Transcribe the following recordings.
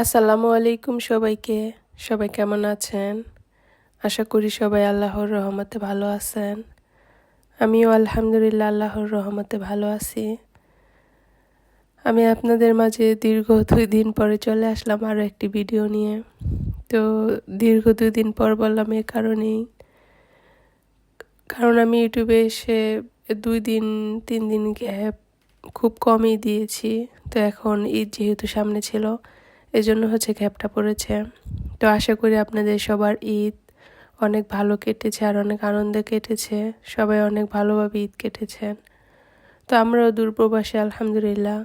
আসসালামু আলাইকুম সবাইকে। সবাই কেমন আছেন? আশা করি সবাই আল্লাহর রহমতে ভালো আছেন। আমিও আলহামদুলিল্লাহ আল্লাহর রহমতে ভালো আছি। আমি আপনাদের মাঝে দীর্ঘ দুই দিন পরে চলে আসলাম আরও একটি ভিডিও নিয়ে। তো দীর্ঘ দুই দিন পর বললাম এ কারণেই। কারণ আমি ইউটিউবে এসে দুই দিন, তিন দিন গ্যাপ খুব কমই দিয়েছি। তো এখন ঈদ যেহেতু সামনে ছিল এজন্য হচ্ছে গ্যাপটা পড়েছে। তো আশা করি আপনাদের সবার ঈদ অনেক ভালো কেটেছে আর অনেক আনন্দে কেটেছে। সবাই অনেক ভালোভাবে ঈদ কেটেছেন তো আমরাও দূরপ্রবাসে, আলহামদুলিল্লাহ,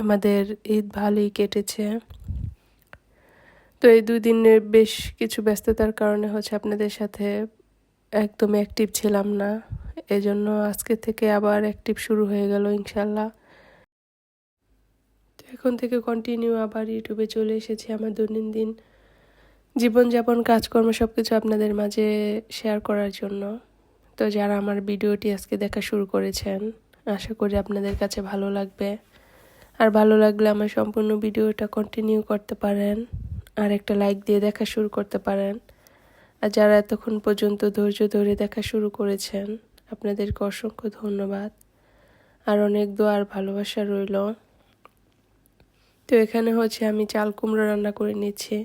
আমাদের ঈদ ভালোই কেটেছে। তো এই দুই দিনের বেশ কিছু ব্যস্ততার কারণে হচ্ছে আপনাদের সাথে একদম অ্যাক্টিভ ছিলাম না। এজন্য আজকে থেকে আবার অ্যাক্টিভ শুরু হয়ে গেল ইনশাল্লাহ। এখন থেকে কন্টিনিউ আবার ইউটিউবে চলে এসেছি আমার দৈনন্দিন জীবনযাপন, কাজকর্ম সব কিছু আপনাদের মাঝে শেয়ার করার জন্য। তো যারা আমার ভিডিওটি আজকে দেখা শুরু করেছেন, আশা করি আপনাদের কাছে ভালো লাগবে। আর ভালো লাগলে আমার সম্পূর্ণ ভিডিওটা কন্টিনিউ করতে পারেন, আর একটা লাইক দিয়ে দেখা শুরু করতে পারেন। আর যারা এতক্ষণ পর্যন্ত ধৈর্য ধরে দেখা শুরু করেছেন, আপনাদেরকে অসংখ্য ধন্যবাদ। আর অনেক দোয়ার ভালোবাসা রইল। তো এখানে হচ্ছে আমি চাল কুমড়ো রান্না করে নিচ্ছি।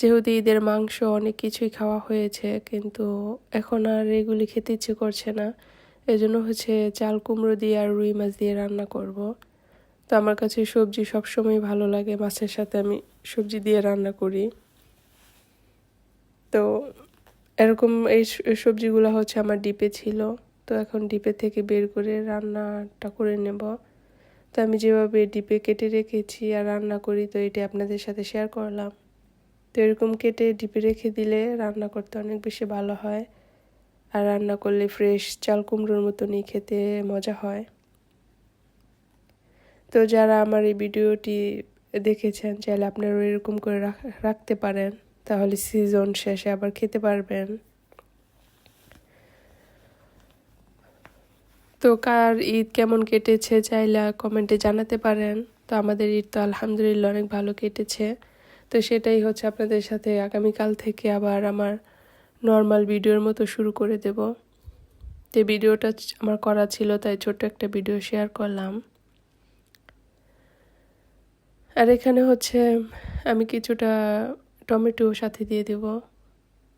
যেহেতু ঈদের মাংস অনেক কিছুই খাওয়া হয়েছে, কিন্তু এখন আর এগুলি খেতে ইচ্ছে করছে না। এজন্য হচ্ছে চাল কুমড়ো দিয়ে আর রুই মাছ দিয়ে রান্না করব। তো আমার কাছে সবজি সবসময় ভালো লাগে, মাছের সাথে আমি সবজি দিয়ে রান্না করি। তো এরকম এই সবজিগুলো হচ্ছে আমার ডিপে ছিল। তো এখন ডিপে থেকে বের করে রান্নাটা করে নেব। তো আমি যেভাবে ডিপে কেটে রেখেছি আর রান্না করি, তো এটি আপনাদের সাথে শেয়ার করলাম। তো এরকম কেটে ডিপে রেখে দিলে রান্না করতে অনেক বেশি ভালো হয় আর রান্না করলে ফ্রেশ চাল কুমড়োর মতনই খেতে মজা হয়। তো যারা আমার এই ভিডিওটি দেখেছেন, চাইলে আপনারা এরকম করে রাখতে পারেন, তাহলে সিজন শেষে আবার খেতে পারবেন। তো কার ঈদ কেমন কেটেছে চাইলে কমেন্টে জানাতে পারেন। তো আমাদের ঈদ তো আলহামদুলিল্লাহ অনেক ভালো কেটেছে। তো সেটাই হচ্ছে আপনাদের সাথে আগামীকাল থেকে আবার আমার নর্মাল ভিডিওর মতো শুরু করে দেব। যে ভিডিওটা আমার করা ছিল তাই ছোট্ট একটা ভিডিও শেয়ার করলাম। আর এখানে হচ্ছে আমি কিছুটা টমেটো সাথে দিয়ে দেব।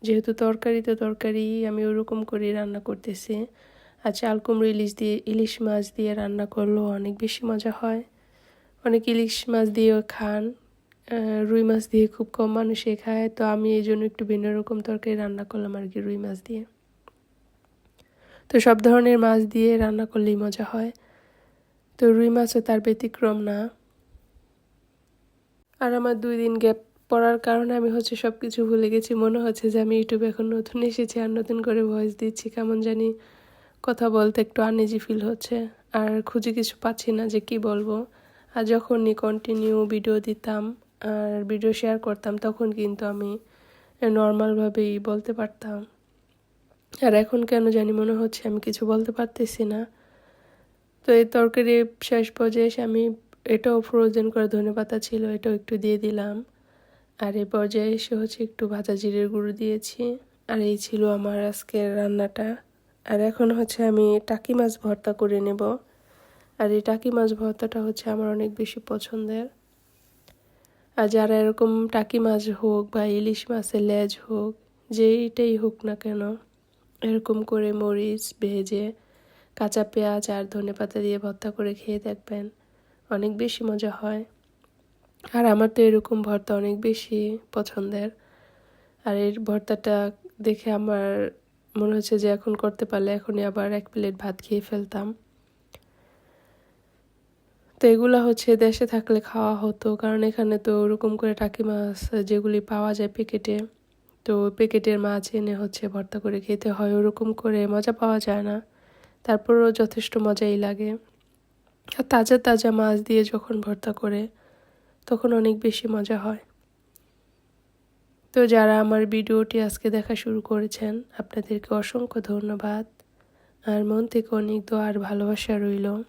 যেহেতু তরকারি তো তরকারি, আমি ওরকম করেই রান্না করতেছি। আর চাল কুমড়ো ইলিশ দিয়ে, ইলিশ মাছ দিয়ে রান্না করলেও অনেক বেশি মজা হয়। অনেক ইলিশ মাছ দিয়েও খান রুই মাছ দিয়ে খুব কম মানুষে খায়। তো আমি এই জন্য একটু ভিন্ন রকম তরকারি রান্না করলাম আর কি, রুই মাছ দিয়ে। তো সব ধরনের মাছ দিয়ে রান্না করলেই মজা হয়। তো রুই মাছও তার ব্যতিক্রম না। আর আমার দুই দিন গ্যাপ পড়ার কারণে আমি হচ্ছে সব কিছু ভুলে গেছি। মনে হচ্ছে যে আমি ইউটিউবে এখন নতুন এসেছি আর নতুন করে ভয়েস দিচ্ছি। কেমন জানি কথা বলতে একটু আনইজি ফিল হচ্ছে। আর খুঁজে কিছু পাচ্ছি না যে কি বলব। আর যখনই কন্টিনিউ ভিডিও দিতাম আর ভিডিও শেয়ার করতাম, তখন কিন্তু আমি নর্মালভাবেই বলতে পারতাম। আর এখন কেন জানি মনে হচ্ছে আমি কিছু বলতে পারতেছি না। তো এই তরকারি শেষ পর্যায়ে এসে আমি এটাও ফ্রোজেন করে ধনে পাতা ছিল, এটাও একটু দিয়ে দিলাম। আর এই পর্যায়ে এসে হচ্ছে একটু ভাজা জিরের গুঁড়ো দিয়েছি। আর এই ছিল আমার আজকের রান্নাটা। আর এখন হচ্ছে আমি টাকি মাছ ভর্তা করে নেব। আর এই টাকি মাছ ভর্তাটা হচ্ছে আমার অনেক বেশি পছন্দের। আর যারা এরকম টাকি মাছ হোক বা ইলিশ মাছের লেজ হোক, যেইটাই হোক না কেন, এরকম করে মরিচ, ভেজে কাঁচা পেঁয়াজ আর ধনে পাতা দিয়ে ভর্তা করে খেয়ে দেখবেন অনেক বেশি মজা হয়। আর আমার তো এরকম ভর্তা অনেক বেশি পছন্দের। আর এর ভর্তাটা দেখে আমার মনে হচ্ছে যে এখন করতে পারলে এখনই আবার এক প্লেট ভাত খেয়ে ফেলতাম। তো এগুলো হচ্ছে দেশে থাকলে খাওয়া হতো, কারণ এখানে তো ওরকম করে টাকি মাছ যেগুলি পাওয়া যায় প্যাকেটে, তো প্যাকেটের মাছ এনে হচ্ছে ভর্তা করে খেতে হয়, ওরকম করে মজা পাওয়া যায় না। তারপরও যথেষ্ট মজাই লাগে। আর তাজা তাজা মাছ দিয়ে যখন ভর্তা করে, তখন অনেক বেশি মজা হয়। তো যারা আমার ভিডিওটি আজকে দেখা শুরু করেছেন, আপনাদেরকে অসংখ্য ধন্যবাদ। আর মন থেকে অনেক দোয়ার ভালোবাসা রইল।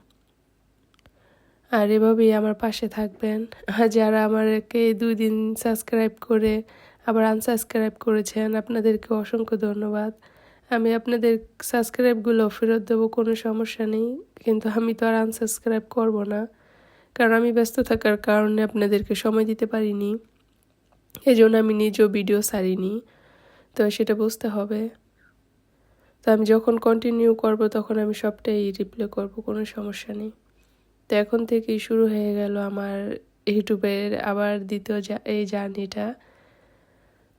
আর এভাবেই আমার পাশে থাকবেন। আর যারা আমাকে দুই দিন সাবস্ক্রাইব করে আবার আনসাবস্ক্রাইব করেছেন, আপনাদেরকে অসংখ্য ধন্যবাদ। আমি আপনাদের সাবস্ক্রাইবগুলো ফেরত দেবো, কোনো সমস্যা নেই। কিন্তু আমি তো আর আনসাবস্ক্রাইব করব না। কারণ আমি ব্যস্ত থাকার কারণে আপনাদেরকে সময় দিতে পারিনি। এই জন্য আমি নিজেও ভিডিও সারিনি তো সেটা বুঝতে হবে। তো আমি যখন কন্টিনিউ করব, তখন আমি সবটাই রিপ্লে করব, কোনো সমস্যা নেই। তো এখন থেকেই শুরু হয়ে গেল আমার ইউটিউবের আবার দ্বিতীয় এই জার্নিটা।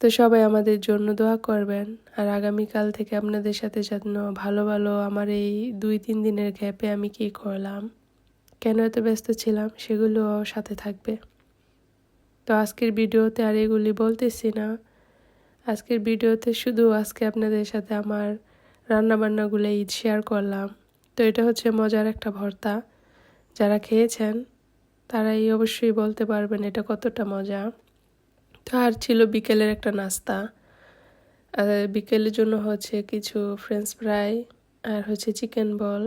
তো সবাই আমাদের জন্য দোয়া করবেন। আর আগামীকাল থেকে আপনাদের সাথে যেন ভালো ভালো আমার এই দুই, তিন দিনের গ্যাপে আমি কি করলাম, কেন এত ব্যস্ত ছিলাম সেগুলো সাথে থাকবে। তো আজকের ভিডিওতে আর এগুলি বলতেছি না। আজকের ভিডিওতে শুধু আজকে আপনাদের সাথে আমার রান্নাবান্নাগুলো ঈদ শেয়ার করলাম। তো এটা হচ্ছে মজার একটা ভর্তা। যারা খেয়েছেন, তারাই অবশ্যই বলতে পারবেন এটা কতটা মজা। তো আর ছিল বিকেলের একটা নাস্তা। আর বিকেলের জন্য হচ্ছে কিছু ফ্রেঞ্চ ফ্রাই আর হচ্ছে চিকেন বল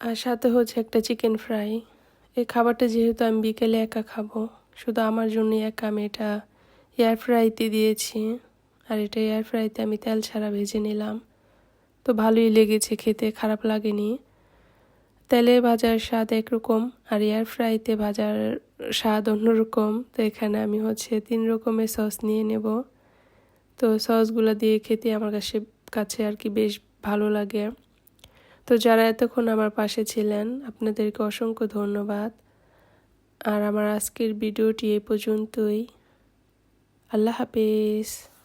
আর সাথে হচ্ছে একটা চিকেন ফ্রাই খাবারটা যেহেতু আমি বিকেলে একা খাব, শুধু আমার জন্য একা আমি এটা এয়ার ফ্রাইতে দিয়েছি। আর এটা এয়ার ফ্রাইতে আমি তেল ছাড়া ভেজে নিলাম। তো ভালোই লেগেছে খেতে, খারাপ লাগেনি। তেলে ভাজার স্বাদ একরকম, আর এয়ার ফ্রাইতে ভাজার স্বাদ অন্যরকম। তো এখানে আমি হচ্ছে তিন রকমের সস নিয়ে নেব। তো সসগুলো দিয়ে খেতে আমার কাছে কাছে আর কি বেশ ভালো লাগে। তো যারা এতক্ষণ আমার পাশে ছিলেন, আপনাদেরকে অসংখ্য ধন্যবাদ। আর আমার আজকের ভিডিওটি এ পর্যন্তই। আল্লাহ হাফিজ।